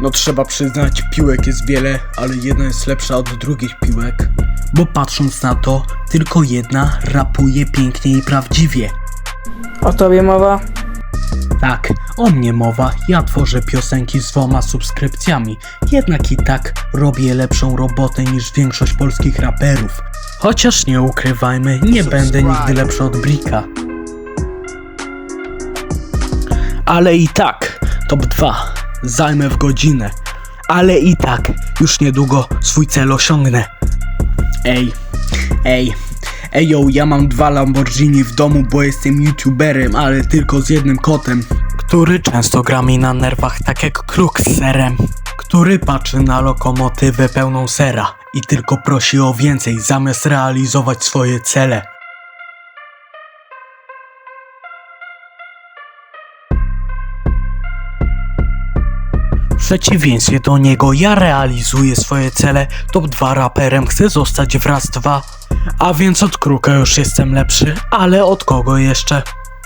No trzeba przyznać, piłek jest wiele, ale jedna jest lepsza od drugich piłek. Bo patrząc na to, tylko jedna rapuje pięknie i prawdziwie. O tobie mowa? Tak, o mnie mowa, ja tworzę piosenki z dwoma subskrypcjami, jednak i tak robię lepszą robotę niż większość polskich raperów. Chociaż nie ukrywajmy, nie będę nigdy lepszy od Brika. Ale i tak, top 2, zajmę w godzinę. Ale i tak, już niedługo swój cel osiągnę. Ej, ej, ej yo, ja mam dwa Lamborghini w domu, bo jestem youtuberem, ale tylko z jednym kotem. Który często gra mi na nerwach tak jak kruk z serem. Który patrzy na lokomotywę pełną sera i tylko prosi o więcej zamiast realizować swoje cele. W przeciwieństwie do niego ja realizuję swoje cele, top 2 raperem chcę zostać w raz 2. A więc od kruka już jestem lepszy, ale od kogo jeszcze?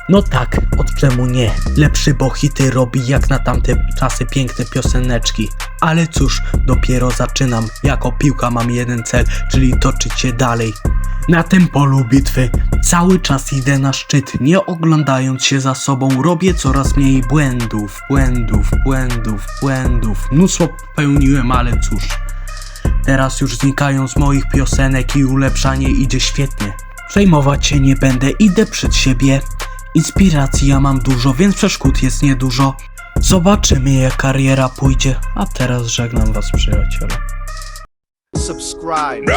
No tak, od czemu nie? Lepszy bo hity robi jak na tamte czasy piękne pioseneczki. Ale cóż, dopiero zaczynam. Jako piłka mam jeden cel, czyli toczyć się dalej. Na tym polu bitwy cały czas idę na szczyt, nie oglądając się za sobą, robię coraz mniej błędów, błędów, błędów, błędów. Mnóstwo popełniłem, ale cóż. Teraz już znikają z moich piosenek i ulepszanie idzie świetnie. Przejmować się nie będę, idę przed siebie. Inspiracji ja mam dużo, więc przeszkód jest niedużo. Zobaczymy jak kariera pójdzie, a teraz żegnam was przyjaciele. subscribe.